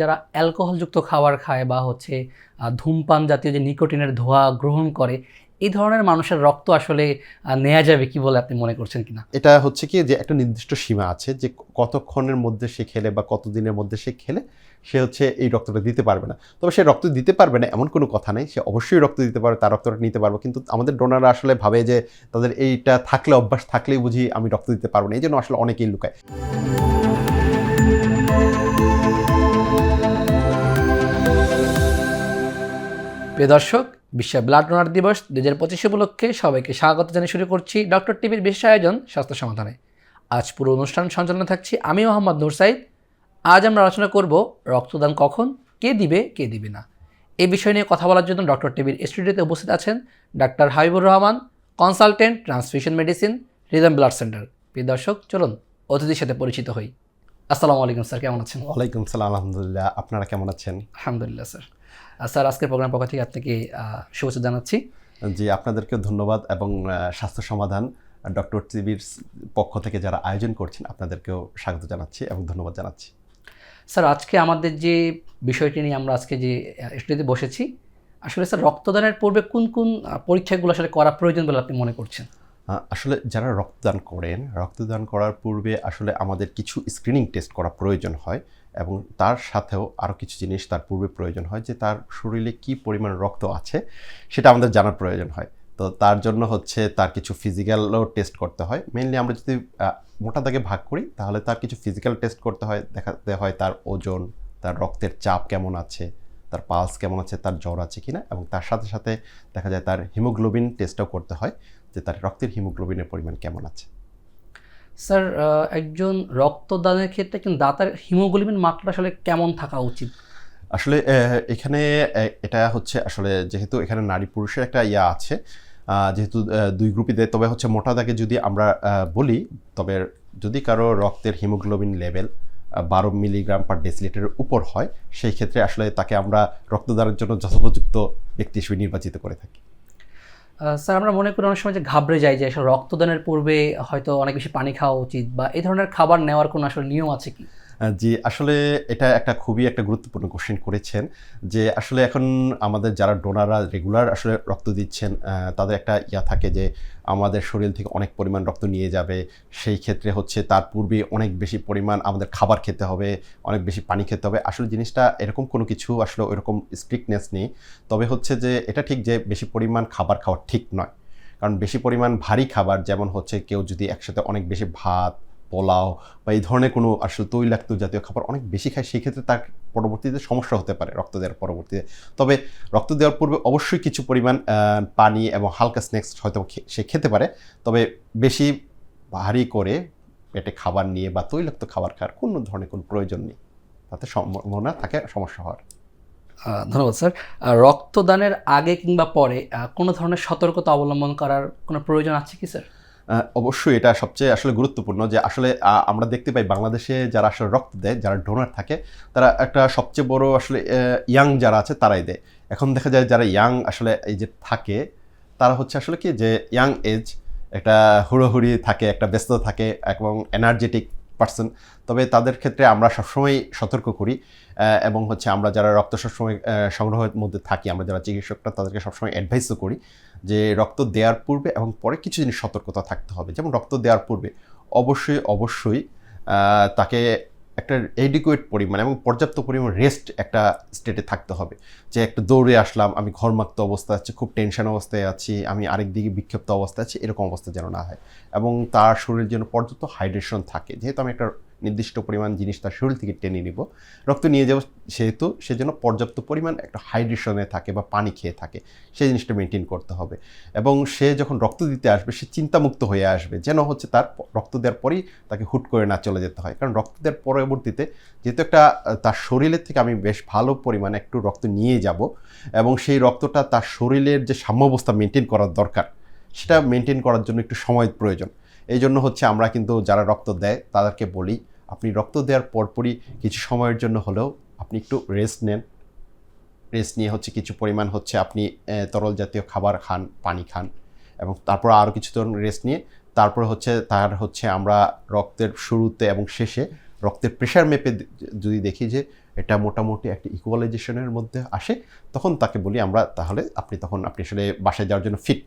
যারা অ্যালকোহলযুক্ত খাবার খায় বা হচ্ছে ধূমপান জাতীয় যে নিকোটিনের ধোঁয়া গ্রহণ করে, এই ধরনের মানুষের রক্ত আসলে নেওয়া যাবে কি বলে আপনি মনে করছেন কিনা? এটা হচ্ছে কি যে একটা নির্দিষ্ট সীমা আছে যে কতক্ষণের মধ্যে সে খেলে বা কতদিনের মধ্যে সে খেলে, সে হচ্ছে এই রক্তটা দিতে পারবে না। তবে সে রক্ত দিতে পারবে না এমন কোনো কথা নেই। সে অবশ্যই রক্ত দিতে পারবে, তার রক্তটা নিতে পারবে। কিন্তু আমাদের ডোনাররা আসলে ভাবে যে তাদের এইটা থাকলে, অভ্যাস থাকলেই বুঝি আমি রক্ত দিতে পারব না। এই জন্য আসলে অনেকেই লুকায়। প্রিয় দর্শক বিশ্ব ব্লাড ডোনার দিবস দু হাজার পঁচিশ উপলক্ষে সবাইকে স্বাগত জানিয়ে শুরু করছি ডক্টর টিভির বিশেষ আয়োজন স্বাস্থ্য সমাধানে। আজ পুরো অনুষ্ঠান সঞ্চালনা থাকছি আমি মোহাম্মদ নূর সাইদ। আজ আমরা আলোচনা করব রক্তদান কখন কে দিবে কে দিবে না। এই বিষয় নিয়ে কথা বলার জন্য ডক্টর টিভির স্টুডিওতে উপস্থিত আছেন doctor Habibur Rahman consultant transfusion medicine Rhythm blood centre প্রিয় দর্শক চলুন অতিথির সাথে পরিচিত হই। আসসালামু আলাইকুম স্যার কেমন আছেন? ওয়ালাইকুম সালাম আলহামদুলিল্লাহ। আপনারা কেমন আছেন? আলহামদুলিল্লাহ স্যার। স্যার আজকের প্রোগ্রাম পক্ষ থেকে আপনাকে শুভেচ্ছা জানাচ্ছি। জি আপনাদেরকে ধন্যবাদ এবং স্বাস্থ্য সমাধান ডক্টর টিভির পক্ষ থেকে যারা আয়োজন করছেন আপনাদেরকেও স্বাগত জানাচ্ছি এবং ধন্যবাদ জানাচ্ছি। স্যার আজকে আমাদের যে বিষয়টি নিয়ে আমরা আজকে যে স্টুডিওতে বসেছি আসলে স্যার রক্তদানের পূর্বে কোন কোন পরীক্ষাগুলো আসলে করা প্রয়োজন বলে আপনি মনে করছেন? আসলে যারা রক্তদান করেন রক্তদান করার পূর্বে আসলে আমাদের কিছু স্ক্রিনিং টেস্ট করা প্রয়োজন হয়। এবং তার সাথেও আরও কিছু জিনিস তার পূর্বে প্রয়োজন হয় যে তার শরীরে কি পরিমাণ রক্ত আছে সেটা আমাদের জানার প্রয়োজন হয়। তো তার জন্য হচ্ছে তার কিছু ফিজিক্যালও টেস্ট করতে হয়। মেনলি আমরা যদি মোটা দাগে ভাগ করি, তাহলে তার কিছু ফিজিক্যাল টেস্ট করতে হয়। দেখাতে হয় তার ওজন, তার রক্তের চাপ কেমন আছে, তার পালস কেমন আছে, তার জ্বর আছে কি না এবং তার সাথে সাথে দেখা যায় তার হিমোগ্লোবিন টেস্টও করতে হয় যে তার রক্তের হিমোগ্লোবিনের পরিমাণ কেমন আছে। স্যার একজন রক্তদানের ক্ষেত্রে কিন্তু দাতার হিমোগ্লোবিন মাত্রা আসলে কেমন থাকা উচিত? আসলে এখানে এটা হচ্ছে আসলে যেহেতু এখানে নারী পুরুষের একটা ইয়া আছে যেহেতু দুই গ্রুপই দেয়, তবে হচ্ছে মোটা দাগে যদি আমরা বলি, তবে যদি কারও রক্তের হিমোগ্লোবিন লেভেল বারো মিলিগ্রাম পার ডেসিলিটারের উপর হয়, সেই ক্ষেত্রে আসলে তাকে আমরা রক্তদানের জন্য যথোপযুক্ত ব্যক্তি হিসেবে নির্বাচিত করে থাকি। স্যার, আমরা মনে করি অনেক সময় যে ঘাবড়ে যাই, যে রক্তদানের পূর্বে হয়তো অনেক বেশি পানি খাওয়া উচিত বা এই ধরনের খাবার নেওয়ার কোনো আসলে নিয়ম আছে কি? জি, আসলে এটা একটা খুবই একটা গুরুত্বপূর্ণ কোশ্চেন করেছেন যে আসলে এখন আমাদের যারা ডোনাররা রেগুলার আসলে রক্ত দিচ্ছেন তাদের একটা ইয়া থাকে যে আমাদের শরীর থেকে অনেক পরিমাণ রক্ত নিয়ে যাবে। সেই ক্ষেত্রে হচ্ছে তার পূর্বে অনেক বেশি পরিমাণ আমাদের খাবার খেতে হবে, অনেক বেশি পানি খেতে হবে। আসলে জিনিসটা এরকম কোনো কিছু আসলে ওইরকম স্ট্রিক্টনেস নেই। তবে হচ্ছে যে এটা ঠিক যে বেশি পরিমাণ খাবার খাওয়া ঠিক নয়। কারণ বেশি পরিমাণ ভারী খাবার, যেমন হচ্ছে কেউ যদি একসাথে অনেক বেশি ভাত পোলাও বা এই ধরনের কোনো আসলে তৈলাক্ত জাতীয় খাবার অনেক বেশি খায় সেই ক্ষেত্রে তার পরবর্তীতে সমস্যা হতে পারে রক্ত দেওয়ার পরবর্তীতে। তবে রক্ত দেওয়ার পূর্বে অবশ্যই কিছু পরিমাণ পানি এবং হালকা স্ন্যাক্স হয়তো সে খেতে পারে। তবে বেশি ভারী করে পেটে খাবার নিয়ে বা তৈলাক্ত খাবার খাওয়ার কোনো ধরনের কোনো প্রয়োজন নেই। তাতে সম্ভাবনা থাকে, সমস্যা হওয়ার। ধন্যবাদ স্যার। রক্তদানের আগে কিংবা পরে কোনো ধরনের সতর্কতা অবলম্বন করার কোনো প্রয়োজন আছে কি, স্যার? অবশ্যই এটা সবচেয়ে আসলে গুরুত্বপূর্ণ যে আসলে আমরা দেখতে পাই বাংলাদেশে যারা আসলে রক্ত দেয়, যারা ডোনার থাকে, তারা একটা সবচেয়ে বড় আসলে ইয়াং যারা আছে তারাই দেয়। এখন দেখা যায় যারা ইয়াং আসলে এই যে থাকে, তারা হচ্ছে আসলে কি যে ইয়াং এজ একটা হুড়োহুড়ি থাকে, একটা ব্যস্ততা থাকে এবং এনার্জেটিক পার্সন তবে তাদের ক্ষেত্রে আমরা সবসময় সতর্ক করি এবং হচ্ছে আমরা যারা রক্ত সবসময় সংগ্রহের মধ্যে থাকি, আমরা যারা চিকিৎসকরা, তাদেরকে সবসময় অ্যাডভাইসও করি। যে রক্ত দেওয়ার পূর্বে এবং পরে কিছু জিনিস সতর্কতা থাকতে হবে। যেমন রক্ত দেওয়ার পূর্বে অবশ্যই অবশ্যই তাকে একটা এডিকুয়েট পরিমাণ এবং পর্যাপ্ত পরিমাণ রেস্ট একটা স্টেটে থাকতে হবে। যে একটা দৌড়ে আসলাম, আমি ঘরমাক্ত অবস্থায় আছি, খুব টেনশন অবস্থায় আছি, আমি আরেক দিকে বিক্ষিপ্ত অবস্থায় আছি, এরকম অবস্থা যেন না হয়। এবং তার শরীরের যেন পর্যাপ্ত হাইড্রেশন থাকে। যেহেতু আমি একটা নির্দিষ্ট পরিমাণ জিনিস তার শরীর থেকে টেনে নিব। রক্ত নিয়ে যাব সেহেতু সে যেন পর্যাপ্ত পরিমাণ একটা হাইড্রেশনে থাকে বা পানি খেয়ে থাকে। সেই জিনিসটা মেনটেন করতে হবে। এবং সে যখন রক্ত দিতে আসবে, সে চিন্তামুক্ত হয়ে আসবে। যেন হচ্ছে তার রক্ত দেওয়ার পরেই তাকে হুট করে না চলে যেতে হয়। কারণ রক্ত দেওয়ার পরবর্তীতে যেহেতু একটা তার শরীরের থেকে আমি বেশ ভালো পরিমাণে একটু রক্ত নিয়ে যাব এবং সেই রক্তটা তার শরীরের যে সাম্যাবস্থা মেনটেন করার দরকার, সেটা মেনটেন করার জন্য একটু সময় প্রয়োজন। এই জন্য হচ্ছে আমরা কিন্তু যারা রক্ত দেয় তাদেরকে বলি, আপনি রক্ত দেওয়ার পরপরই কিছু সময়ের জন্য হলেও আপনি একটু রেস্ট নেন। রেস্ট নিয়ে হচ্ছে কিছু পরিমাণ হচ্ছে আপনি তরল জাতীয় খাবার খান, পানি খান এবং তারপর আরও কিছু রেস্ট নিয়ে তারপরে হচ্ছে তার হচ্ছে আমরা রক্তের শুরুতে এবং শেষে রক্তের প্রেশার মেপে যদি দেখি যে এটা মোটামুটি একটা ইকুয়ালাইজেশনের মধ্যে আসে, তখন তাকে বলি আমরা তাহলে আপনি তখন আপনি আসলে বাসায় যাওয়ার জন্য ফিট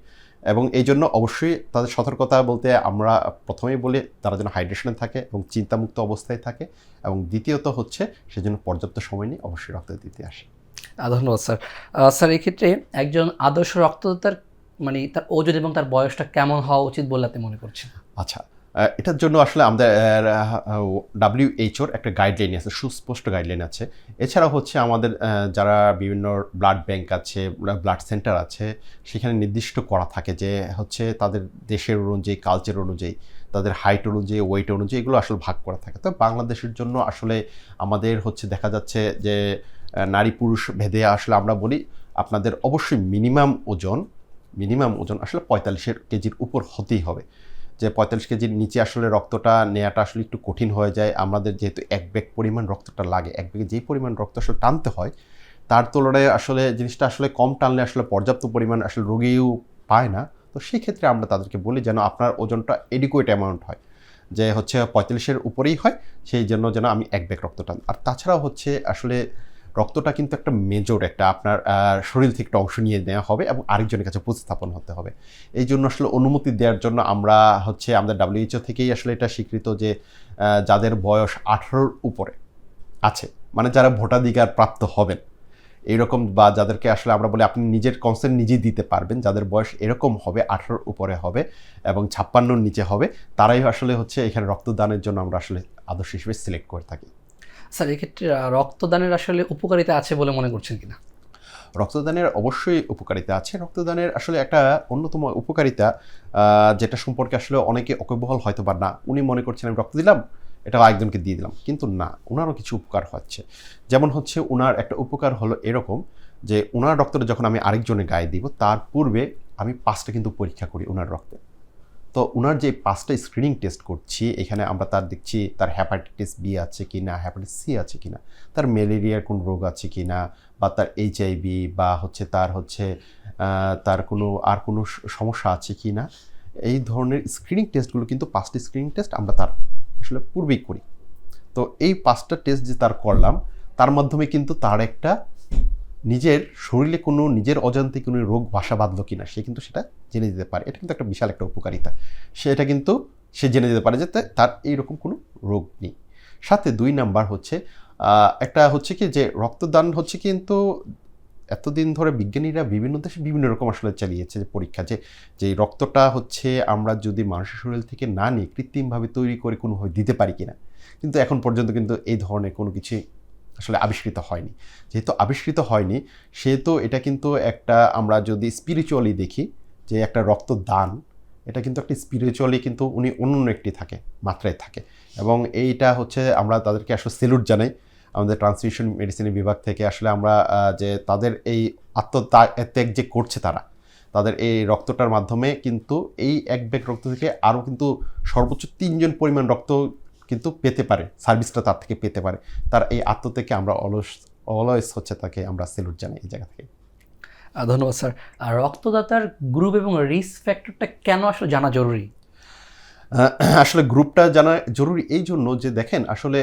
এবং এই জন্য অবশ্যই তাদের সতর্কতা বলতে আমরা প্রথমেই বলি তারা যেন হাইড্রেশনে থাকে এবং চিন্তামুক্ত অবস্থায় থাকে এবং দ্বিতীয়ত হচ্ছে সেজন্য পর্যাপ্ত সময় নিয়ে অবশ্যই রক্ত দিতে আসে। ধন্যবাদ স্যার। স্যার এক্ষেত্রে একজন আদর্শ রক্তদাতার মানে তার ওজন এবং তার বয়সটা কেমন হওয়া উচিত বলে আপনি মনে করছেন? আচ্ছা এটার জন্য আসলে আমাদের ডাব্লিউএইচওর একটা গাইডলাইন আছে, সুস্পষ্ট গাইডলাইন আছে। এছাড়া হচ্ছে আমাদের যারা বিভিন্ন ব্লাড ব্যাংক আছে ব্লাড সেন্টার আছে, সেখানে নির্দিষ্ট করা থাকে যে হচ্ছে তাদের দেশের অনুযায়ী কালচার অনুযায়ী, তাদের হাইট অনুযায়ী ওয়েট অনুযায়ী এগুলো আসলে ভাগ করা থাকে। তো বাংলাদেশের জন্য আসলে আমাদের হচ্ছে দেখা যাচ্ছে যে নারী পুরুষ ভেদে আসলে আমরা বলি আপনাদের অবশ্যই মিনিমাম ওজন মিনিমাম ওজন আসলে পঁয়তাল্লিশের কেজির উপর হতেই হবে। যে পঁয়তাল্লিশ কেজির নিচে আসলে রক্তটা নেওয়াটা আসলে একটু কঠিন হয়ে যায়। আমাদের যেহেতু এক ব্যাগ পরিমাণ রক্তটা লাগে, এক ব্যাগে যেই পরিমাণ রক্ত আসলে টানতে হয়, তার তুলনায় আসলে জিনিসটা আসলে কম টানলে আসলে পর্যাপ্ত পরিমাণ আসলে রোগীও পায় না। তো সেই ক্ষেত্রে আমরা তাদেরকে বলি যেন আপনার ওজনটা এডিকুয়েট অ্যামাউন্ট হয়, যে হচ্ছে পঁয়তাল্লিশের উপরেই হয়, সেই জন্য যেন আমি এক ব্যাগ রক্ত টান। আর তাছাড়াও হচ্ছে আসলে রক্তটা কিন্তু একটা মেজর একটা আপনার শরীর থেকে একটা অংশ নিয়ে নেওয়া হবে এবং আরেকজনের কাছে উপস্থাপন হতে হবে। এই জন্য আসলে অনুমতি দেওয়ার জন্য আমরা হচ্ছে আমাদের ডাব্লিউএইচও থেকেই আসলে এটা স্বীকৃত যে যাদের বয়স আঠারোর উপরে আছে মানে যারা ভোটাধিকার প্রাপ্ত হবেন, এইরকম বা যাদেরকে আসলে আমরা বলি আপনি নিজের কনসেন্ট নিজেই দিতে পারবেন, যাদের বয়স এরকম হবে, আঠারোর উপরে হবে এবং ছাপ্পান্নর নিচে হবে, তারাই আসলে হচ্ছে এখানে রক্তদানের জন্য আমরা আসলে আদর্শ হিসেবে সিলেক্ট করে থাকি। স্যার, এক্ষেত্রে রক্তদানের আসলে উপকারিতা আছে বলে মনে করছেন কিনা? রক্তদানের অবশ্যই উপকারিতা আছে। রক্তদানের আসলে একটা অন্যতম উপকারিতা যেটা সম্পর্কে আসলে অনেকে অকবহল হয়তো বা না। উনি মনে করছেন, আমি রক্ত দিলাম এটা একজনকে দিয়ে দিলাম। কিন্তু না ওনারও কিছু উপকার হচ্ছে। যেমন হচ্ছে ওনার একটা উপকার হলো এরকম যে ওনার রক্তটা যখন আমি আরেকজনের গায়ে দিব, তার পূর্বে আমি পাঁচটা কিন্তু পরীক্ষা করি ওনার রক্তে। তো ওনার যে পাঁচটা স্ক্রিনিং টেস্ট করছি, এখানে আমরা তার দেখছি তার হ্যাপাটাইটিস বি আছে কি না হ্যাপাটাইটিস সি আছে কি না তার ম্যালেরিয়ার কোনো রোগ আছে কি না বা তার এইচআইভি বা হচ্ছে তার হচ্ছে তার কোনো, আর কোনো সমস্যা আছে কি না এই ধরনের স্ক্রিনিং টেস্টগুলো কিন্তু পাঁচটি স্ক্রিনিং টেস্ট আমরা তার আসলে পূর্বেই করি। তো এই পাঁচটা টেস্ট যে তার করলাম, তার মাধ্যমে কিন্তু তার একটা নিজের শরীরে কোনো নিজের অজান্তে কোনো রোগ বাসা বাঁধলো কিনা, সে কিন্তু সেটা জেনে যেতে পারে। এটা কিন্তু একটা বিশাল একটা উপকারিতা। সে এটা কিন্তু সে জেনে যেতে পারে যে তার এইরকম কোনো রোগ নেই। সাথে দুই নাম্বার হচ্ছে একটা হচ্ছে কি যে রক্তদান হচ্ছে কিন্তু এতদিন ধরে বিজ্ঞানীরা বিভিন্ন দেশে বিভিন্ন রকম আসলে চালিয়েছে যে পরীক্ষা যে যে রক্তটা হচ্ছে আমরা যদি মানুষের শরীর থেকে না নিয়ে কৃত্রিমভাবে তৈরি করে কোনোভাবে দিতে পারি কিনা। কিন্তু এখন পর্যন্ত কিন্তু এই ধরনের কোনো কিছু আসলে আবিষ্কৃত হয়নি। যেহেতু আবিষ্কৃত হয়নি, সেহেতু এটা কিন্তু একটা আমরা যদি স্পিরিচুয়ালি দেখি, যে একটা রক্তদান, এটা কিন্তু একটা স্পিরিচুয়ালি কিন্তু উনি অন্য একটি থাকে, মাত্রায় থাকে। এবং এইটা হচ্ছে আমরা তাদেরকে আসলে সেলুট জানাই। আমাদের ট্রান্সমিশন মেডিসিনের বিভাগ থেকে আসলে আমরা যে তাদের এই আত্মত্যাগ যে করছে তারা, তাদের এই রক্তটার মাধ্যমে কিন্তু এই এক ব্যাগ রক্ত থেকে আরও কিন্তু সর্বোচ্চ তিনজন পরিমাণ রক্ত কিন্তু পেতে পারে সার্ভিসটা তার থেকে পেতে পারে। তার এই আত্মত্যাগকে আমরা অলস অলওয়েজ হচ্ছে তাকে আমরা সেলুট জানাই এই জায়গা থেকে। ধন্যবাদ স্যার আর রক্তদাতার গ্রুপ এবং রিস্ক ফ্যাক্টরটা কেন আসলে জানা জরুরি? আসলে গ্রুপটা জানা জরুরি এই জন্য যে দেখেন আসলে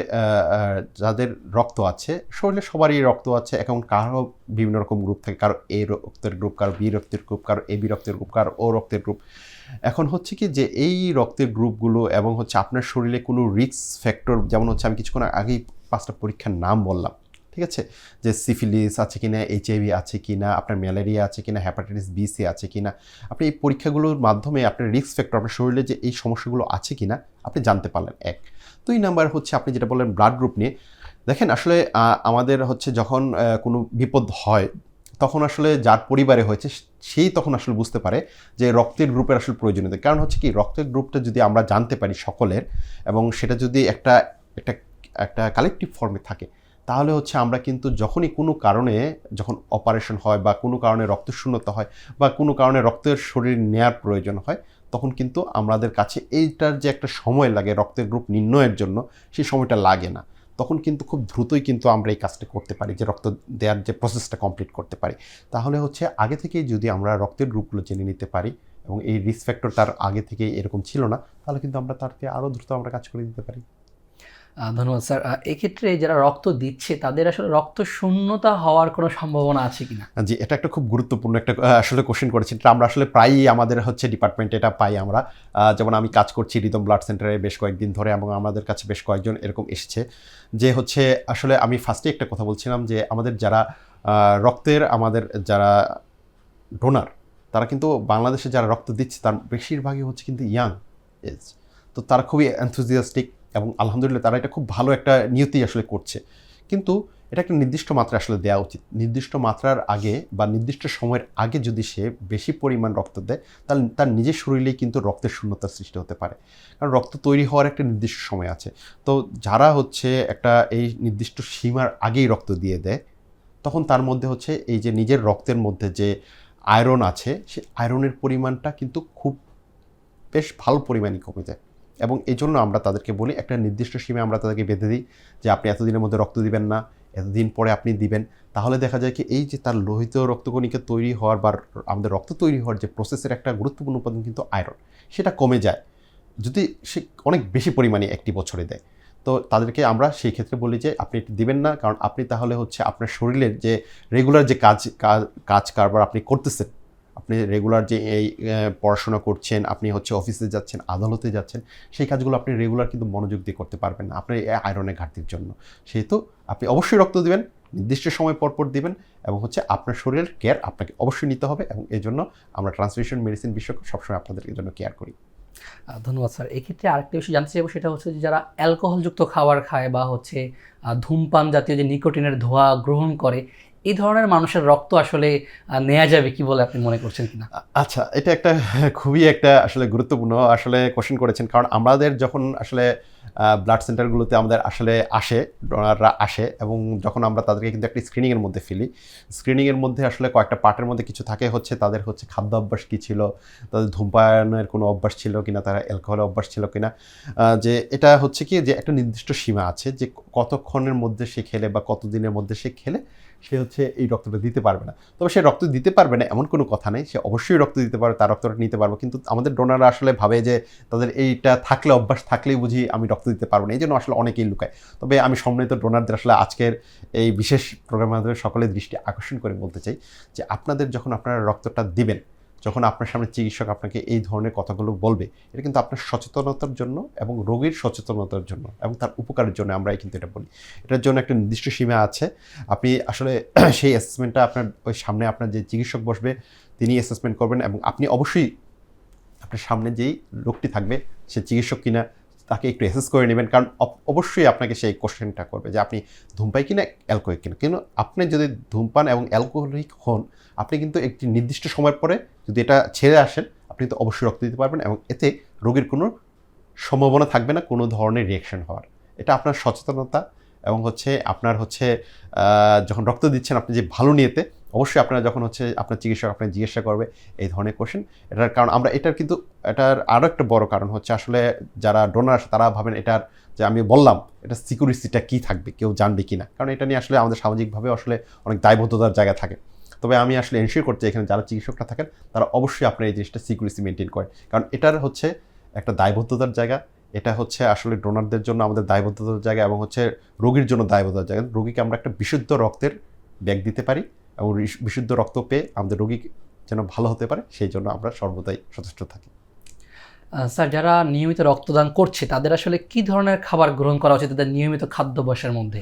যাদের রক্ত আছে শরীরে সবারই রক্ত আছে এখন কারও বিভিন্ন রকম গ্রুপ থাকে কারও এ রক্তের গ্রুপ কারও বি রক্তের গ্রুপ কারও এ বি রক্তের গ্রুপ কারও ও রক্তের গ্রুপ এখন হচ্ছে কি যে এই রক্তের গ্রুপগুলো এবং হচ্ছে আপনার শরীরে কোনো রিস্ক ফ্যাক্টর, যেমন হচ্ছে আমি কিছুক্ষণ আগেই পাঁচটা পরীক্ষার নাম বললাম, ঠিক আছে? যে সিফিলিস আছে কিনা, এইচআইভি আছে কিনা, আপনার ম্যালেরিয়া আছে কিনা হ্যাপাটাইটিস বি, সি আছে কিনা, আপনি এই পরীক্ষাগুলোর মাধ্যমে আপনার রিস্ক ফ্যাক্টর, আপনার শরীরে যে এই সমস্যাগুলো আছে কিনা, আপনি জানতে পারলেন, এক। দুই নাম্বার হচ্ছে আপনি যেটা বললেন ব্লাড গ্রুপ নিয়ে, দেখেন আসলে আমাদের হচ্ছে যখন কোনো বিপদ হয় তখন আসলে যার পরিবারে হয়েছে, সেই তখন আসলে বুঝতে পারে যে রক্তের গ্রুপের আসলে প্রয়োজনীয়তা। কারণ হচ্ছে কি, রক্তের গ্রুপটা যদি আমরা জানতে পারি সকলের এবং সেটা যদি একটা একটা একটা কালেকটিভ ফর্মে থাকে, তাহলে হচ্ছে আমরা কিন্তু যখনই কোনো কারণে যখন অপারেশন হয় বা কোনো কারণে রক্তশূন্যতা হয় বা কোনো কারণে রক্তের শরীর নেয়ার প্রয়োজন হয়, তখন কিন্তু আমাদের কাছে এইটার যে একটা সময় লাগে রক্তের গ্রুপ নির্ণয়ের জন্য, সেই সময়টা লাগে না। তখন কিন্তু খুব দ্রুতই কিন্তু আমরা এই কাজটা করতে পারি, যে রক্ত দেওয়ার যে প্রসেসটা কমপ্লিট করতে পারি। তাহলে হচ্ছে আগে থেকে যদি আমরা রক্তের গ্রুপগুলো জেনে নিতে পারি এবং এই রিস্ক ফ্যাক্টর তার আগে থেকে এরকম ছিল না, তাহলে কিন্তু আমরা তারকে আরও দ্রুত আমরা কাজ করে দিতে পারি। ধন্যবাদ, স্যার। এক্ষেত্রে যারা রক্ত দিচ্ছে, তাদের আসলে রক্ত শূন্যতা হওয়ার কোনো সম্ভাবনা আছে কিনা? জি, এটা একটা খুব গুরুত্বপূর্ণ একটা আসলে কোশ্চেন করেছেন। এটা আমরা আসলে প্রায়ই আমাদের হচ্ছে ডিপার্টমেন্টে এটা পাই আমরা। যেমন আমি কাজ করছি রিদম ব্লাড সেন্টারে বেশ কয়েকদিন ধরে এবং আমাদের কাছে বেশ কয়েকজন এরকম এসেছে। যে হচ্ছে আসলে আমি ফার্স্টে একটা কথা বলছিলাম যে আমাদের যারা রক্তের আমাদের যারা ডোনার তারা কিন্তু বাংলাদেশে যারা রক্ত দিচ্ছে, তার বেশিরভাগই হচ্ছে কিন্তু ইয়াং এজ তো তারা খুবই অ্যান্থুজিয়াস্টিক এবং আলহামদুলিল্লাহ তারা এটা খুব ভালো একটা নিয়তি আসলে করছে। কিন্তু এটা একটা নির্দিষ্ট মাত্রা আসলে দেওয়া উচিত। নির্দিষ্ট মাত্রার আগে বা নির্দিষ্ট সময়ের আগে যদি সে বেশি পরিমাণ রক্ত দেয়, তাহলে তার নিজের শরীরেই কিন্তু রক্তের শূন্যতার সৃষ্টি হতে পারে। কারণ রক্ত তৈরি হওয়ার একটা নির্দিষ্ট সময় আছে। তো যারা হচ্ছে একটা এই নির্দিষ্ট সীমার আগেই রক্ত দিয়ে দেয়, তখন তার মধ্যে হচ্ছে এই যে নিজের রক্তের মধ্যে যে আয়রন আছে, সে আয়রনের পরিমাণটা কিন্তু খুব বেশ ভালো পরিমাণই কমে যায়। এবং এই জন্য আমরা তাদেরকে বলি, একটা নির্দিষ্ট সীমায় আমরা তাদেরকে বেঁধে দিই যে আপনি এতদিনের মধ্যে রক্ত দিবেন না, এতদিন পরে আপনি দিবেন। তাহলে দেখা যায় কি, এই যে তার লোহিত রক্তকণিকা তৈরি হওয়ার বা আমাদের রক্ত তৈরি হওয়ার যে প্রসেসের একটা গুরুত্বপূর্ণ উপাদান কিন্তু আয়রন সেটা কমে যায়। যদি সে অনেক বেশি পরিমাণে একটি বছরে দেয়। তো তাদেরকে আমরা সেই ক্ষেত্রে বলি যে, আপনি এটি দিবেন না, কারণ আপনি তাহলে হচ্ছে আপনার শরীরের যে রেগুলার যে কাজ- কাজ কারবার আপনি করতেছেন আপনি রেগুলার যে এই পড়াশোনা করছেন, আপনি হচ্ছে অফিসে যাচ্ছেন, আদালতে যাচ্ছেন, সেই কাজগুলো আপনি রেগুলার কিন্তু মনোযোগ দিয়ে করতে পারবেন না আপনার এই আয়রনের ঘাটতির জন্য। সেহেতু আপনি অবশ্যই রক্ত দিবেন, নির্দিষ্ট সময় পরপর পর দিবেন এবং হচ্ছে আপনার শরীরের কেয়ার আপনাকে অবশ্যই নিতে হবে এবং এই জন্য আমরা ট্রান্সমিশন মেডিসিন বিষয়ক সবসময় আপনাদের জন্য কেয়ার করি। ধন্যবাদ স্যার। এক্ষেত্রে আরেকটা বিষয় জানতে চাইব, সেটা হচ্ছে যে যারা অ্যালকোহলযুক্ত খাবার খায় বা হচ্ছে ধূমপান জাতীয় যে নিকোটিনের ধোঁয়া গ্রহণ করে এই ধরনের মানুষের রক্ত আসলে নেওয়া যাবে কি বলে আপনি মনে করছেন কিনা? আচ্ছা এটা একটা খুবই একটা আসলে গুরুত্বপূর্ণ আসলে কোশ্চেন করেছেন। কারণ আমাদের যখন আসলে ব্লাড সেন্টারগুলোতে আমাদের আসলে আসে ডোনাররা আসে এবং যখন আমরা তাদেরকে কিন্তু একটা স্ক্রিনিংয়ের মধ্যে ফেলি স্ক্রিনিংয়ের মধ্যে আসলে কয়েকটা পার্টের মধ্যে কিছু থাকে, হচ্ছে তাদের হচ্ছে খাদ্য অভ্যাস কী ছিল, তাদের ধূমপায়নের কোনো অভ্যাস ছিল কিনা, তারা অ্যালকোহলের অভ্যাস ছিল কিনা যে এটা হচ্ছে কি, যে একটা নির্দিষ্ট সীমা আছে যে কতক্ষণের মধ্যে সে খেলে বা কতদিনের মধ্যে সে খেলে, সে হচ্ছে এই রক্তটা দিতে পারবে না। তবে সে রক্ত দিতে পারবে না এমন কোনো কথা নেই, সে অবশ্যই রক্ত দিতে পারবে, তার রক্তটা নিতে পারবে, কিন্তু আমাদের ডোনাররা আসলে ভাবে যে তাদের এইটা থাকলে, অভ্যাস থাকলেই বুঝি আমি রক্ত দিতে পারব না। এই জন্য আসলে অনেকেই লুকায়। তবে আমি সম্মানিত ডোনারদের আসলে আজকের এই বিশেষ প্রোগ্রামের মাধ্যমে সকলের দৃষ্টি আকর্ষণ করে বলতে চাই যে আপনাদের যখন আপনারা রক্তটা দিবেন, যখন আপনার সামনে চিকিৎসক আপনাকে এই ধরনের কথাগুলো বলবে, এটা কিন্তু আপনার সচেতনতার জন্য এবং রোগীর সচেতনতার জন্য এবং তার উপকারের জন্য আমরাই কিন্তু এটা বলি। এটার জন্য একটা নির্দিষ্ট সীমা আছে। আপনি আসলে সেই অ্যাসেসমেন্টটা আপনার ওই সামনে আপনার যে চিকিৎসক বসবে, তিনি অ্যাসেসমেন্ট করবেন এবং আপনি অবশ্যই আপনার সামনে যেই লোকটি থাকবে, সে চিকিৎসক কিনা তাকে একটু অ্যাসেস করে নেবেন। কারণ অব- অবশ্যই আপনাকে সেই কোশ্চেনটা করবে যে আপনি ধূমপাই কিনা অ্যালকোহলিক কিনা। কিন্তু আপনি যদি ধূমপান এবং অ্যালকোহলিক হন, আপনি কিন্তু একটি নির্দিষ্ট সময়ের পরে যদি এটা ছেড়ে আসেন, আপনি তো অবশ্যই রক্ত দিতে পারবেন এবং এতে রোগীর কোনো সম্ভাবনা থাকবে না, কোনো ধরনের রিয়েকশন হওয়ার। এটা আপনার সচেতনতা এবং হচ্ছে আপনার হচ্ছে যখন রক্ত দিচ্ছেন, আপনি যে ভালো নিয়েতে অবশ্যই আপনারা যখন হচ্ছে আপনার চিকিৎসক আপনার জিজ্ঞাসা করবে এই ধরনের কোশ্চেন এটার কারণ আমরা, এটার কিন্তু, এটার আরও একটা বড় কারণ হচ্ছে আসলে যারা ডোনার তারা ভাবেন এটার যে আমি বললাম, এটা সিকিউরিটিটা কী থাকবে, কেউ জানবে কি না কারণ এটা নিয়ে আসলে আমাদের সামাজিকভাবে আসলে অনেক দায়বদ্ধতার জায়গা থাকে। তবে আমি আসলে এনশিওর করতে এখানে যারা চিকিৎসকরা থাকেন, তারা অবশ্যই আপনার এই জিনিসটা সিকিউরিটি মেনটেন করেন। কারণ এটার হচ্ছে একটা দায়বদ্ধতার জায়গা, এটা হচ্ছে আসলে ডোনারদের জন্য আমাদের দায়বদ্ধতার জায়গা এবং হচ্ছে রোগীর জন্য দায়বদ্ধতার জায়গা। রোগীকে আমরা একটা বিশুদ্ধ রক্তের ব্যাগ দিতে পারি। এবং বিশুদ্ধ রক্ত পেয়ে আমাদের রোগী যেন ভালো হতে পারে সেই জন্য আমরা সর্বদাই সচেষ্ট থাকি। স্যার যারা নিয়মিত রক্তদান করছে তাদের আসলে কি ধরনের খাবার গ্রহণ করা উচিত তাদের নিয়মিত খাদ্যাভ্যাসের মধ্যে?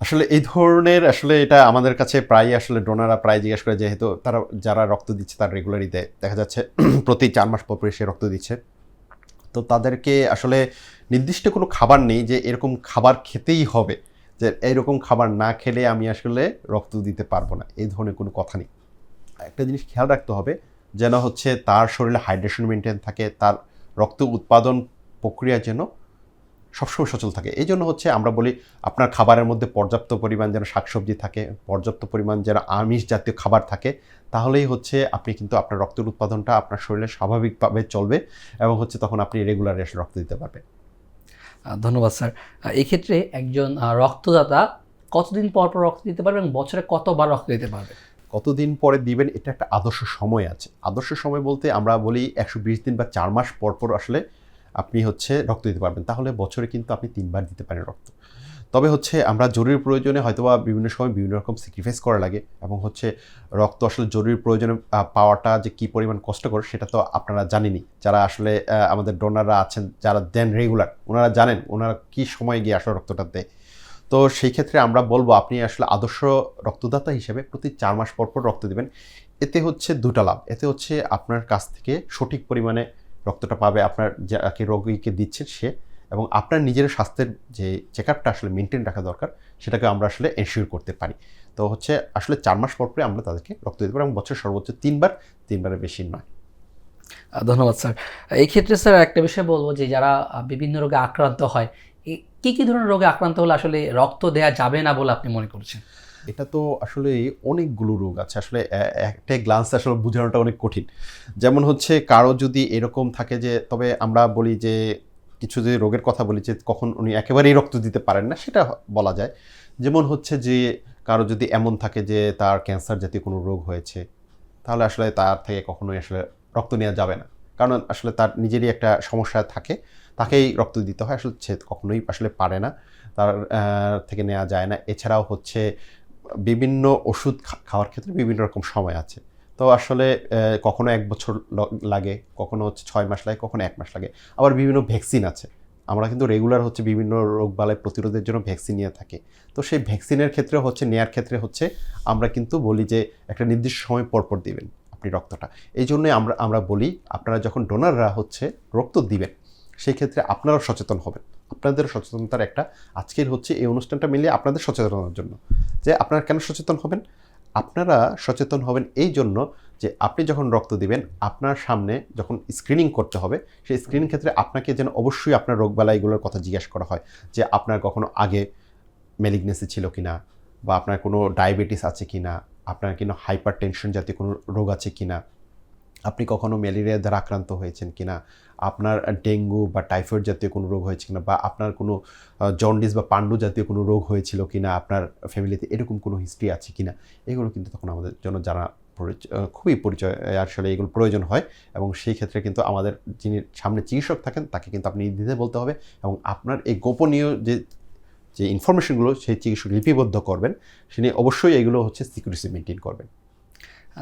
আসলে এই ধরনের আসলে এটা আমাদের কাছে প্রায় আসলে ডোনাররা প্রায় জিজ্ঞেস করে যেহেতু তারা যারা রক্ত দিচ্ছে তার রেগুলারই দেয় দেখা যাচ্ছে প্রতি চার মাস পর পর সে রক্ত দিচ্ছে। তো তাদেরকে আসলে নির্দিষ্ট কোনো খাবার নেই যে এরকম খাবার খেতেই হবে। যে এইরকম খাবার না খেলে আমি আসলে রক্ত দিতে পারব না। এই ধরনের কোনো কথা নেই। একটা জিনিস খেয়াল রাখতে হবে, যেন হচ্ছে তার শরীরে হাইড্রেশন মেনটেন থাকে, তার রক্ত উৎপাদন প্রক্রিয়া যেন সবসময় সচল থাকে। এই জন্য হচ্ছে আমরা বলি আপনার খাবারের মধ্যে পর্যাপ্ত পরিমাণ যেন শাকসবজি থাকে, পর্যাপ্ত পরিমাণ যেন আমিষ জাতীয় খাবার থাকে, তাহলেই হচ্ছে আপনি কিন্তু আপনার রক্তের উৎপাদনটা আপনার শরীরে স্বাভাবিকভাবে চলবে এবং হচ্ছে তখন আপনি রেগুলার রক্ত দিতে পারবেন। ধন্যবাদ, স্যার। এক্ষেত্রে একজন রক্তদাতা কতদিন পর পর রক্ত দিতে পারবে এবং বছরে কতবার রক্ত দিতে পারবে? কতদিন পরে দিবেন, এটা একটা আদর্শ সময় আছে। আদর্শ সময় বলতে আমরা বলি একশো বিশ দিন বা চার মাস পর পর আসলে আপনি হচ্ছে রক্ত দিতে পারবেন। তাহলে বছরে কিন্তু আপনি তিনবার দিতে পারেন রক্ত। তবে হচ্ছে আমরা জরুরি প্রয়োজনে হয়তোবা বিভিন্ন সময় বিভিন্ন রকম স্যাক্রিফাইস করা লাগে এবং হচ্ছে রক্ত আসলে জরুরি প্রয়োজনে পাওয়াটা যে কী পরিমাণ কষ্টকর সেটা তো আপনারা জানেনই। যারা আসলে আমাদের ডোনাররা আছেন, যারা দেন রেগুলার ওনারা জানেন ওনারা কী সময় গিয়ে আসলে রক্তটা দেয়। তো সেই ক্ষেত্রে আমরা বলব, আপনি আসলে আদর্শ রক্তদাতা হিসেবে প্রতি চার মাস পর পর রক্ত দেবেন। এতে হচ্ছে দুটা লাভ। এতে হচ্ছে আপনার কাছ থেকে সঠিক পরিমাণে রক্তটা পাবে। আপনার যাকে রোগীকে দিচ্ছেন সে এবং আপনার নিজের স্বাস্থ্যের যে চেক আপটা আসলে মেনটেন রাখা দরকার সেটাকে আমরা আসলে এনশিওর করতে পারি। তো হচ্ছে আসলে চার মাস পর পরে আমরা তাদেরকে রক্ত দিতে পারি এবং বছর সর্বোচ্চ তিনবার তিনবারের বেশি নয়। ধন্যবাদ স্যার। এই ক্ষেত্রে স্যার একটা বিষয় বলব যে যারা বিভিন্ন রোগে আক্রান্ত হয় কী কী ধরনের রোগে আক্রান্ত হলে আসলে রক্ত দেওয়া যাবে না বলে আপনি মনে করছেন? এটা তো আসলে অনেকগুলো রোগ আছে। আসলে একটা গ্লান্স আসলে বোঝানোটা অনেক কঠিন। যেমন হচ্ছে কারও যদি এরকম থাকে যে তবে আমরা বলি যে কিছু যে রোগের কথা বলি যে কখন উনি একেবারেই রক্ত দিতে পারেন না, সেটা বলা যায়। যেমন হচ্ছে যে, কারও যদি এমন থাকে যে, তার ক্যান্সার জাতীয় কোনো রোগ হয়েছে, তাহলে আসলে তার থেকে কখনোই আসলে রক্ত নেওয়া যাবে না। কারণ আসলে তার নিজেরই একটা সমস্যা থাকে, তাকেই রক্ত দিতে হয়, আসলে সে কখনোই আসলে পারে না, তার থেকে নেওয়া যায় না। এছাড়াও হচ্ছে, বিভিন্ন ওষুধ খাওয়ার ক্ষেত্রে বিভিন্ন রকম সময় আছে। তো আসলে কখনো এক বছর লাগে, কখনো হচ্ছে ছয় মাস লাগে, কখনো এক মাস লাগে। আবার বিভিন্ন ভ্যাকসিন আছে। আমরা কিন্তু রেগুলার হচ্ছে বিভিন্ন রোগবালাই প্রতিরোধের জন্য ভ্যাকসিন নিয়ে থাকি। তো সেই ভ্যাকসিনের ক্ষেত্রে হচ্ছে, নেয়ার ক্ষেত্রে হচ্ছে, আমরা কিন্তু বলি যে, একটা নির্দিষ্ট সময় পরপর পর দিবেন আপনি রক্তটা। এই জন্যই আমরা আমরা বলি, আপনারা যখন ডোনাররা হচ্ছে, রক্ত দিবেন, সেই ক্ষেত্রে আপনারাও সচেতন হবেন। আপনাদের সচেতনতার একটা, আজকের হচ্ছে এই অনুষ্ঠানটা মিলিয়ে আপনাদের সচেতনতার জন্য। যে, আপনারা কেন সচেতন হবেন? আপনারা সচেতন হবেন এই জন্য যে আপনি যখন রক্ত দিবেন, আপনার সামনে যখন স্ক্রিনিং করতে হবে, সেই স্ক্রিনিং ক্ষেত্রে আপনাকে যেন অবশ্যই আপনার রোগবালাইগুলোর কথা জিজ্ঞাসা করা হয় যে আপনার কখনো আগে মেলিগনেসি ছিল কি না বা আপনার কোনো ডায়াবেটিস আছে কি না আপনার কোনো হাইপার টেনশন জাতীয় কোনো রোগ আছে কি না কখনো ম্যালেরিয়া দ্বারা আক্রান্ত হয়েছেন কিনা? আপনার ডেঙ্গু বা টাইফয়েড জাতীয় কোনো রোগ হয়েছে কিনা? বা আপনার কোনো জন্ডিস বা পান্ডু জাতীয় কোনো রোগ হয়েছিল কিনা? আপনার ফ্যামিলিতে এরকম কোনো হিস্ট্রি আছে কিনা? এগুলো কিন্তু তখন আমাদের জন্য জানা খুবই পরিচয় আসলে এগুলো প্রয়োজন হয়। এবং সেই ক্ষেত্রে কিন্তু আমাদের যিনি সামনে চিকিৎসক থাকেন, তাকে কিন্তু আপনি দিতে বলতে হবে। এবং আপনার এই গোপনীয় যে যে ইনফরমেশনগুলো সেই চিকিৎসক লিপিবদ্ধ করবেন, তিনি অবশ্যই এগুলো হচ্ছে সিকিউরিটি মেনটেন করবেন।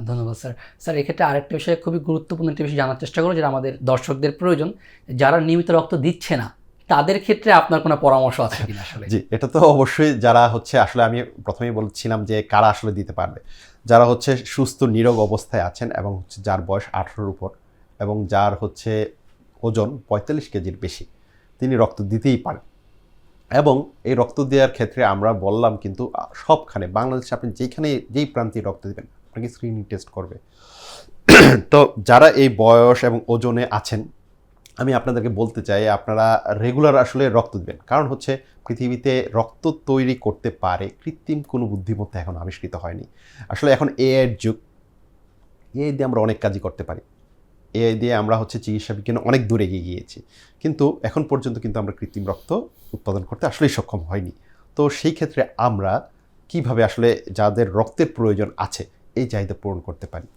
ধন্যবাদ, স্যার। স্যার, এক্ষেত্রে আরেকটা বিষয়ে খুবই গুরুত্বপূর্ণ একটা বিষয় জানার চেষ্টা করো যেটা আমাদের দর্শকদের প্রয়োজন। যারা নিয়মিত রক্ত দিচ্ছে না, তাদের ক্ষেত্রে আপনার কোনো পরামর্শ আছে কিনা আসলে? জি, এটা তো অবশ্যই যারা হচ্ছে, আসলে আমি প্রথমেই বলছিলাম যে কারা আসলে দিতে পারবে। যারা হচ্ছে সুস্থ, নিরোগ অবস্থায় আছেন এবং হচ্ছে যার বয়স আঠারোর উপর এবং যার হচ্ছে ওজন পঁয়তাল্লিশ কেজির বেশি, তিনি রক্ত দিতেই পারেন। এবং এই রক্ত দেওয়ার ক্ষেত্রে আমরা বললাম কিন্তু সবখানে, বাংলাদেশে আপনি যেখানে, যেই প্রান্তে রক্ত দেবেন আপনাকে স্ক্রিনিং টেস্ট করবে। তো যারা এই বয়স এবং ওজনে আছেন, আমি আপনাদেরকে বলতে চাই, আপনারা রেগুলার আসলে রক্ত দিবেন। কারণ হচ্ছে পৃথিবীতে রক্ত তৈরি করতে পারে, কৃত্রিম কোনো বুদ্ধিমত্তা এখন আবিষ্কৃত হয়নি। আসলে এখন এআইয়ের যুগ। এআই দিয়ে আমরা অনেক কাজই করতে পারি। এআই দিয়ে আমরা হচ্ছে চিকিৎসা বিজ্ঞানে অনেক দূর এগিয়ে গিয়েছি। কিন্তু এখন পর্যন্ত কিন্তু আমরা কৃত্রিম রক্ত উৎপাদন করতে আসলেই সক্ষম হয়নি। তো সেই ক্ষেত্রে আমরা কীভাবে আসলে যাদের রক্তের প্রয়োজন আছে এই চাহিদা পূরণ করতে পারি।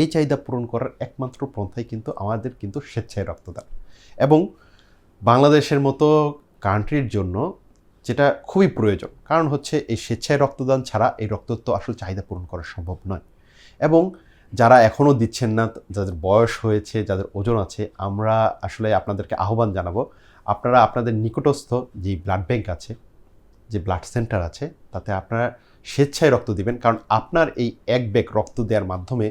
এই চাহিদা পূরণ করার একমাত্র পন্থাই কিন্তু আমাদের কিন্তু স্বেচ্ছায় রক্তদান। এবং বাংলাদেশের মতো কান্ট্রির জন্য যেটা খুবই প্রয়োজন, কারণ হচ্ছে এই স্বেচ্ছায় রক্তদান ছাড়া এই রক্ত তো আসলে চাহিদা পূরণ করা সম্ভব নয়। এবং যারা এখনও দিচ্ছেন না, যাদের বয়স হয়েছে, যাদের ওজন আছে, আমরা আসলে আপনাদেরকে আহ্বান জানাব, আপনারা আপনাদের নিকটস্থ যে ব্লাড ব্যাংক আছে, যে ব্লাড সেন্টার আছে, তাতে আপনারা স্বেচ্ছায় রক্ত দিবেন, কারণ আপনার এই এক ব্যাগ রক্ত দেওয়ার মাধ্যমে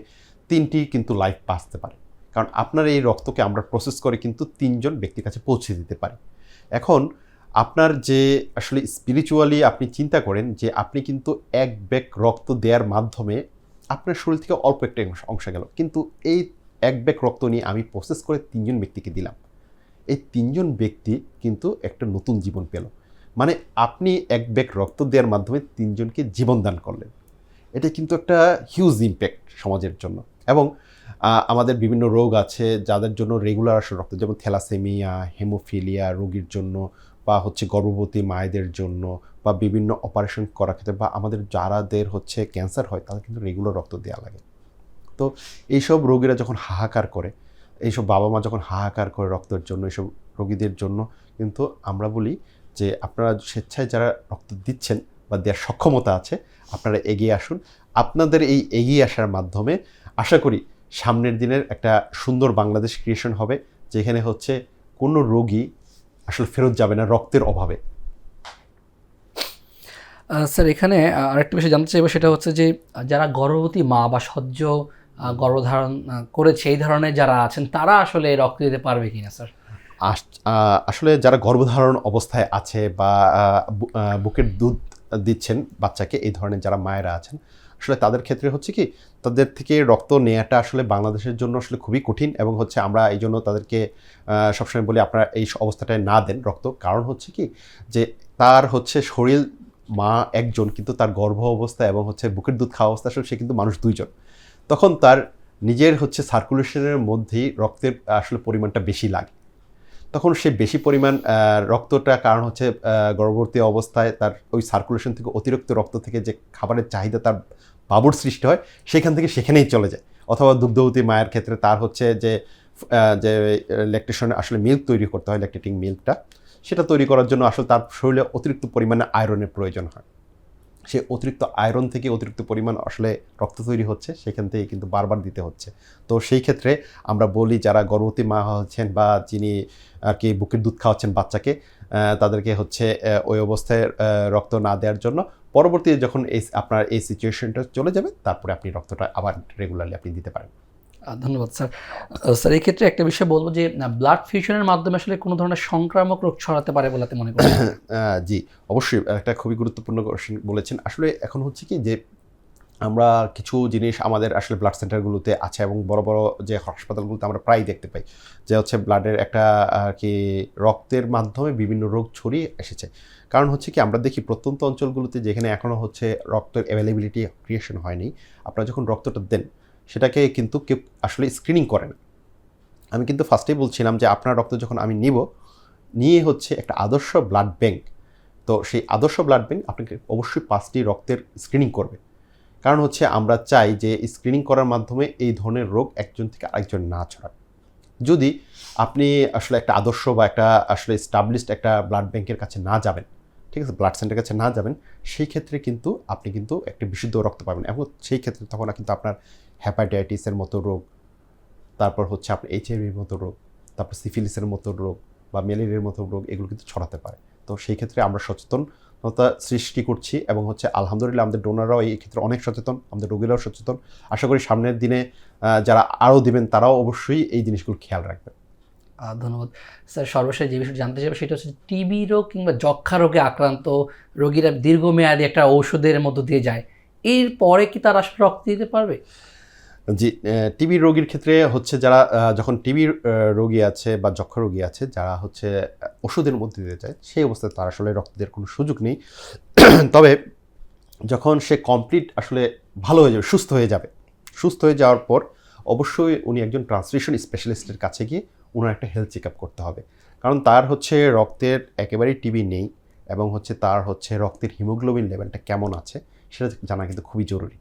তিনটি কিন্তু লাইফ বাঁচতে পারে। কারণ আপনার এই রক্তকে আমরা প্রসেস করে কিন্তু তিনজন ব্যক্তির কাছে পৌঁছে দিতে পারি। এখন আপনার যে আসলে স্পিরিচুয়ালি আপনি চিন্তা করেন যে আপনি কিন্তু এক ব্যাগ রক্ত দেওয়ার মাধ্যমে আপনার শরীর থেকে অল্প একটা অংশ গেল। কিন্তু এই এক ব্যাগ রক্ত নিয়ে আমি প্রসেস করে তিনজন ব্যক্তিকে দিলাম। এই তিনজন ব্যক্তি কিন্তু একটা নতুন জীবন পেল। মানে আপনি এক ব্যাগ রক্ত দেওয়ার মাধ্যমে তিনজনকে জীবন দান করলেন। এটা কিন্তু একটা হিউজ ইম্প্যাক্ট সমাজের জন্য। এবং আমাদের বিভিন্ন রোগ আছে যাদের জন্য রেগুলার আসলে রক্ত, যেমন থ্যালাসেমিয়া, হেমোফিলিয়া রোগীর জন্য, বা হচ্ছে গর্ভবতী মায়েদের জন্য, বা বিভিন্ন অপারেশন করার ক্ষেত্রে, বা আমাদের যারাদের হচ্ছে ক্যান্সার হয়, তাদের কিন্তু রেগুলার রক্ত দেওয়া লাগে। তো এইসব রোগীরা যখন হাহাকার করে, এইসব বাবা মা যখন হাহাকার করে রক্তের জন্য, এইসব রোগীদের জন্য, কিন্তু আমরা বলি যে আপনারা স্বেচ্ছায় যারা রক্ত দিচ্ছেন বা দেওয়ার সক্ষমতা আছে, আপনারা এগিয়ে আসুন। আপনাদের এই এগিয়ে আসার মাধ্যমে আশা করি সামনের দিনের একটা সুন্দর বাংলাদেশ ক্রিয়েশন হবে, যেখানে হচ্ছে কোনো রোগী আসলে ফেরত যাবে না রক্তের অভাবে। স্যার, এখানে আরেকটা বিষয় জানতে চাইব, সেটা হচ্ছে যে যারা গর্ভবতী মা বা সহ্য গর্ভধারণ করেছে, এই ধরনের যারা আছেন, তারা আসলে রক্ত দিতে পারবে কিনা, স্যার? আসলে যারা গর্ভধারণ অবস্থায় আছে বা বুকের দুধ দিচ্ছেন বাচ্চাকে, এই ধরনের যারা মায়েরা আছেন, আসলে তাদের ক্ষেত্রে হচ্ছে কি, তাদের থেকে রক্ত নেওয়াটা আসলে বাংলাদেশের জন্য আসলে খুবই কঠিন এবং হচ্ছে আমরা এই জন্য তাদেরকে সবসময় বলি আপনারা এই অবস্থাটায় না দেন রক্ত। কারণ হচ্ছে কি, যে তার হচ্ছে শরীর মা একজন, কিন্তু তার গর্ভ অবস্থা এবং হচ্ছে বুকের দুধ খাওয়া অবস্থা, আসলে সে কিন্তু মানুষ দুইজন। তখন তার নিজের হচ্ছে সার্কুলেশনের মধ্যেই রক্তের আসলে পরিমাণটা বেশি লাগে। তখন সে বেশি পরিমাণ রক্তটা, কারণ হচ্ছে গর্ভবতী অবস্থায় তার ওই সার্কুলেশন থেকে, অতিরিক্ত রক্ত থেকে যে খাবারের চাহিদা তার বাবুর সৃষ্টি হয়, সেখান থেকে সেখানেই চলে যায়। অথবা দুগ্ধবতী মায়ের ক্ষেত্রে তার হচ্ছে যে যে ল্যাকটেশনে আসলে মিল্ক তৈরি করতে হয় ল্যাকটেটিং মিল্কটা সেটা তৈরি করার জন্য আসলে তার শরীরে অতিরিক্ত পরিমাণে আয়রনের প্রয়োজন হয়। সে অতিরিক্ত আয়রন থেকে অতিরিক্ত পরিমাণ আসলে রক্ত তৈরি হচ্ছে, সেখান থেকে কিন্তু বারবার দিতে হচ্ছে। তো সেই ক্ষেত্রে আমরা বলি, যারা গর্ভবতী মা হচ্ছেন বা যিনি আর কি বুকের দুধ খাওয়াচ্ছেন বাচ্চাকে তাদেরকে হচ্ছে ওই অবস্থায় রক্ত না দেওয়ার জন্য পরবর্তীতে যখন এই, আপনার এই সিচুয়েশনটা চলে যাবে, তারপরে আপনি রক্তটা আবার রেগুলারলি আপনি দিতে পারেন। ধন্যবাদ স্যার। স্যার এই ক্ষেত্রে একটা বিষয় বলব যে ব্লাড ফিউশনের মাধ্যমে আসলে কোনো ধরনের সংক্রামক রোগ ছড়াতে পারে বলে মনে আহ, জি অবশ্যই। একটা খুবই গুরুত্বপূর্ণ কোশ্চেন বলেছেন। আসলে এখন হচ্ছে কি যে আমরা কিছু জিনিস আমাদের আসলে ব্লাড সেন্টারগুলোতে আছে এবং বড় বড় যে হাসপাতালগুলোতে আমরা প্রায় দেখতে পাই। যে হচ্ছে ব্লাডের একটা আর কি রক্তের মাধ্যমে বিভিন্ন রোগ ছড়িয়ে এসেছে। কারণ হচ্ছে কি আমরা দেখি প্রত্যন্ত অঞ্চলগুলোতে যেখানে এখনও হচ্ছে রক্তের অ্যাভেলেবিলিটি ক্রিয়েশন হয়নি আপনারা যখন রক্তটা দেন সেটাকে কিন্তু কেউ আসলে স্ক্রিনিং করে না। আমি কিন্তু ফার্স্টেই বলছিলাম যে আপনার রক্ত যখন আমি নিব, নিয়ে হচ্ছে একটা আদর্শ ব্লাড ব্যাংক তো সেই আদর্শ ব্লাড ব্যাংক আপনাকে অবশ্যই পাঁচটি রক্তের স্ক্রিনিং করবে। কারণ হচ্ছে আমরা চাই যে স্ক্রিনিং করার মাধ্যমে এই ধরনের রোগ একজন থেকে আরেকজন না ছড়ায়। যদি আপনি আসলে একটা আদর্শ বা একটা আসলে স্টাবলিশড একটা ব্লাড ব্যাংকের কাছে না যাবেন, ঠিক আছে ব্লাড সেন্টারের কাছে না যাবেন, সেই ক্ষেত্রে কিন্তু আপনি কিন্তু একটা বিশুদ্ধ রক্ত পাবেন। এবং সেই ক্ষেত্রে তখন কিন্তু আপনার হ্যাপাটাইটিসের মতো রোগ, তারপর হচ্ছে আপনার এইচআইভির মতো রোগ, তারপর সিফিলিসের মতো রোগ বা ম্যালেরিয়ার মতো রোগ, এগুলো কিন্তু ছড়াতে পারে। তো সেই ক্ষেত্রে আমরা সচেতনতা সৃষ্টি করছি এবং হচ্ছে আলহামদুলিল্লাহ আমাদের ডোনাররাও এই ক্ষেত্রে অনেক সচেতন, আমাদের রোগীরাও সচেতন। আশা করি সামনের দিনে যারা আরও দিবেন তারাও অবশ্যই এই জিনিসগুলো খেয়াল রাখবেন। ধন্যবাদ। স্যার, সর্বশেষ যে বিষয়টি জানতে চাইব সেটা হচ্ছে টিবি রোগ কিংবা যক্ষা রোগে আক্রান্ত রোগীরা দীর্ঘমেয়াদী একটা ঔষধের মধ্য দিয়ে যায়, এর পরে কি তারা আসলে রক্ত দিতে পারবে? জি টিবি রোগীর ক্ষেত্রে হচ্ছে যারা যখন টিবি রোগী আছে বা যক্ষা রোগী আছে, যারা হচ্ছে ওষুধের মধ্যে দিতে চায় সেই অবস্থায় তার আসলে রক্ত দেওয়ার কোনো সুযোগ নেই। তবে যখন সে কমপ্লিট আসলে ভালো হয়ে যাবে, সুস্থ হয়ে যাবে, সুস্থ হয়ে যাওয়ার পর অবশ্যই উনি একজন ট্রান্সলেশন স্পেশালিস্টের কাছে গিয়ে ওনার একটা হেলথ চেক করতে হবে। কারণ তার হচ্ছে রক্তের একেবারেই টিবি নেই এবং হচ্ছে তার হচ্ছে রক্তের হিমোগ্লোবিন লেভেলটা কেমন আছে, সেটা জানা কিন্তু খুবই জরুরি।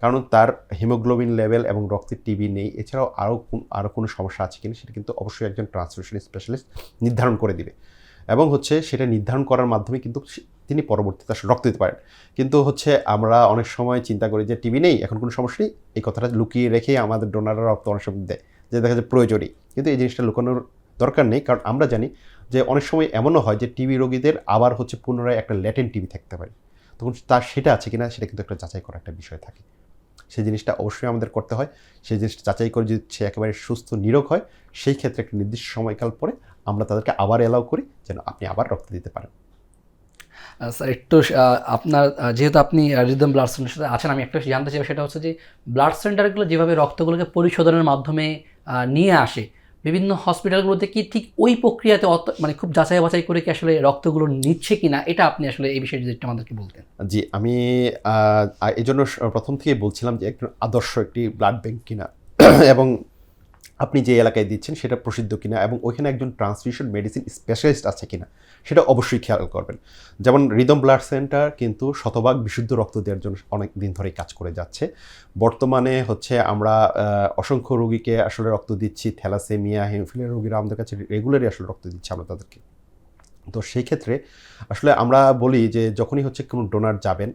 কারণ তার হিমোগ্লোবিন লেভেল এবং রক্তের টিবি নেই। এছাড়াও আরও আরও কোনো সমস্যা আছে কিনা সেটা কিন্তু অবশ্যই একজন ট্রান্সলেশন স্পেশালিস্ট নির্ধারণ করে দিবে। এবং হচ্ছে সেটা নির্ধারণ করার মাধ্যমে কিন্তু তিনি পরবর্তীতে রক্ত দিতে পারেন। কিন্তু হচ্ছে আমরা অনেক সময় চিন্তা করি যে টিবি নেই, এখন কোনো সমস্যা নেই। এই কথাটা লুকিয়ে রেখেই আমাদের ডোনাররা রক্ত অনেক সময় দেয় যে দেখা যায় প্রয়োজনই। কিন্তু এই জিনিসটা লুকানোর দরকার নেই, কারণ আমরা জানি যে অনেক সময় এমনও হয় যে টিবি রোগীদের আবার হচ্ছে পুনরায় একটা ল্যাটেন টিবি থাকতে পারে। তখন তার সেটা আছে কিনা সেটা কিন্তু একটা যাচাই করা একটা বিষয় থাকে। সেই জিনিসটা অবশ্যই আমাদের করতে হয়। সেই জিনিসটা যাচাই করে যদি সে একেবারে সুস্থ, নিরোগ হয়, সেই ক্ষেত্রে একটা নির্দিষ্ট সময়কাল পরে আমরা তাদেরকে আবার অ্যালাউ করি যেন আপনি আবার রক্ত দিতে পারেন। স্যার, একটু আপনার যেহেতু আপনি রিদম ব্লাড সেন্টারের সাথে আছেন, আমি একটা জানতে চাই সেটা হচ্ছে যে, ব্লাড সেন্টারগুলো যেভাবে রক্তগুলোকে পরিশোধনের মাধ্যমে নিয়ে আসে বিভিন্ন হসপিটালগুলোতে কি ঠিক ওই প্রক্রিয়াতে অত মানে খুব যাচাই বাছাই করে কি আসলে রক্তগুলো নিচ্ছে কি না এটা আপনি আসলে এই বিষয়ে যদি আমাদেরকে বলতেন। জি, আমি এই জন্য প্রথম থেকেই বলছিলাম যে একটু আদর্শ একটি ব্লাড ব্যাংক কিনা। এবং আপনি যে এলাকায় দিচ্ছেন সেটা প্রসিদ্ধ কিনা এবং ওইখানে একজন ট্রান্সফিউশন মেডিসিন স্পেশালিস্ট আছে কিনা, সেটা অবশ্যই খেয়াল করবেন। যেমন রিদম ব্লাড সেন্টার কিন্তু শতভাগ বিশুদ্ধ রক্ত দেওয়ার জন্য অনেক দিন ধরেই কাজ করে যাচ্ছে। বর্তমানে হচ্ছে আমরা অসংখ্য রোগীকে আসলে রক্ত দিচ্ছি, থ্যালাসেমিয়া হেমফিলিয়া রোগীরা আমাদের কাছে রেগুলারই আসলে রক্ত দিচ্ছি আমরা তাদেরকে। তো সেই ক্ষেত্রে আসলে আমরা বলি যে যখনই হচ্ছে কোনো ডোনার যাবেন,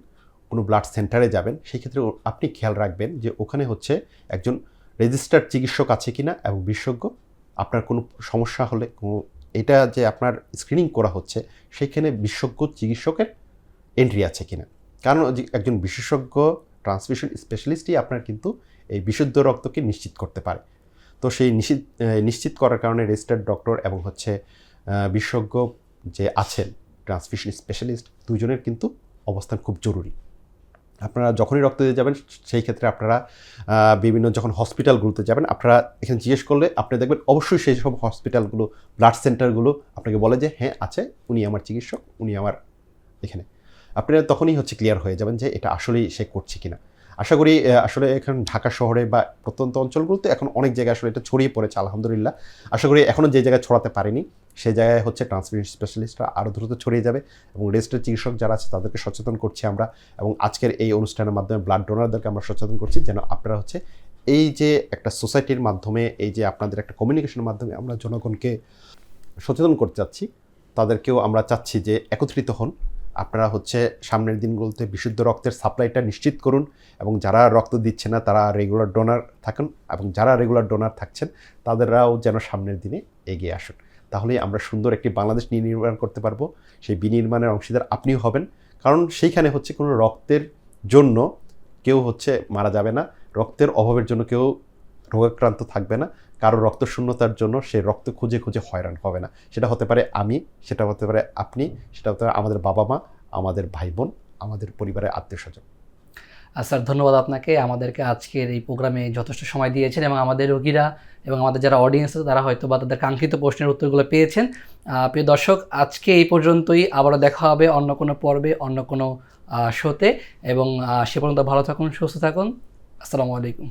কোনো ব্লাড সেন্টারে যাবেন, সেই ক্ষেত্রে আপনি খেয়াল রাখবেন যে ওখানে হচ্ছে একজন রেজিস্টার্ড চিকিৎসক আছে কি না এবং বিশেষজ্ঞ, আপনার কোনো সমস্যা হলে কোনো, এটা যে আপনার স্ক্রিনিং করা হচ্ছে, সেখানে বিশেষজ্ঞ চিকিৎসকের এন্ট্রি আছে কিনা। কারণ যে একজন বিশেষজ্ঞ ট্রান্সমিশন স্পেশালিস্টই আপনার কিন্তু এই বিশুদ্ধ রক্তকে নিশ্চিত করতে পারে। তো সেই নিশ্চিত নিশ্চিত করার কারণে রেজিস্টার্ড ডক্টর এবং হচ্ছে বিশেষজ্ঞ যে আছেন ট্রান্সমিশন স্পেশালিস্ট দুজনের কিন্তু অবস্থান খুব জরুরি। আপনারা যখনই রক্ত দিতে যাবেন, সেই ক্ষেত্রে আপনারা বিভিন্ন যখন হসপিটালগুলোতে যাবেন, আপনারা এখানে জিজ্ঞেস করলে আপনি দেখবেন অবশ্যই সেই সব হসপিটালগুলো ব্লাড সেন্টারগুলো আপনাকে বলে যে হ্যাঁ আছে, উনি আমার চিকিৎসক, উনি আমার এখানে। আপনারা তখনই হচ্ছে ক্লিয়ার হয়ে যাবেন যে, এটা আসলেই সে করছে কিনা। আশা করি আসলে এখন ঢাকা শহরে বা প্রত্যন্ত অঞ্চলগুলোতে এখন অনেক জায়গায় আসলে এটা ছড়িয়ে পড়েছে, আলহামদুলিল্লাহ। আশা করি এখনও যে জায়গায় ছড়াতে পারেনি সেই জায়গায় হচ্ছে ট্রান্সমিশন স্পেশালিস্টরা আরও দ্রুত ছড়িয়ে যাবে এবং রেজিস্টার চিকিৎসক যারা আছে তাদেরকে সচেতন করছি আমরা এবং আজকের এই অনুষ্ঠানের মাধ্যমে ব্লাড ডোনারদেরকে আমরা সচেতন করছি যেন আপনারা হচ্ছে এই যে একটা সোসাইটির মাধ্যমে, এই যে আপনাদের একটা কমিউনিকেশনের মাধ্যমে আমরা জনগণকে সচেতন করতে চাচ্ছি, তাদেরকেও আমরা চাচ্ছি যে একত্রিত হন। আপনারা হচ্ছে সামনের দিনগুলোতে বিশুদ্ধ রক্তের সাপ্লাইটা নিশ্চিত করুন এবং যারা রক্ত দিচ্ছে না, তারা রেগুলার ডোনার থাকুন এবং যারা রেগুলার ডোনার থাকছেন, তাদেররাও যেন সামনের দিনে এগিয়ে আসুন। তাহলেই আমরা সুন্দর একটি বাংলাদেশ নির্মাণ করতে পারব। সেই বিনির্মাণের অংশীদার আপনিও হবেন। কারণ সেইখানে হচ্ছে কোনো রক্তের জন্য কেউ হচ্ছে মারা যাবে না। রক্তের অভাবের জন্য কেউ রোগাক্রান্ত থাকবে না। কারও রক্ত শূন্যতার জন্য সে রক্ত খুঁজে খুঁজে হয়রান হবে না। সেটা হতে পারে আমি, সেটা হতে পারে আপনি, সেটা হতে পারে আমাদের বাবা মা, আমাদের ভাই বোন, আমাদের পরিবারের আত্মীয় স্বজন। স্যার, ধন্যবাদ আপনাকে। আমাদেরকে আজকের এই প্রোগ্রামে যথেষ্ট সময় দিয়েছেন এবং আমাদের রোগীরা এবং আমাদের যারা অডিয়েন্স আছে, তারা হয়তো বা তাদের কাঙ্ক্ষিত প্রশ্নের উত্তরগুলো পেয়েছেন। প্রিয় দর্শক, আজকে এই পর্যন্তই। আবারও দেখা হবে অন্য কোনো পর্বে, অন্য কোনো শোতে। এবং সে পর্যন্ত ভালো থাকুন, সুস্থ থাকুন। আসসালামু আলাইকুম।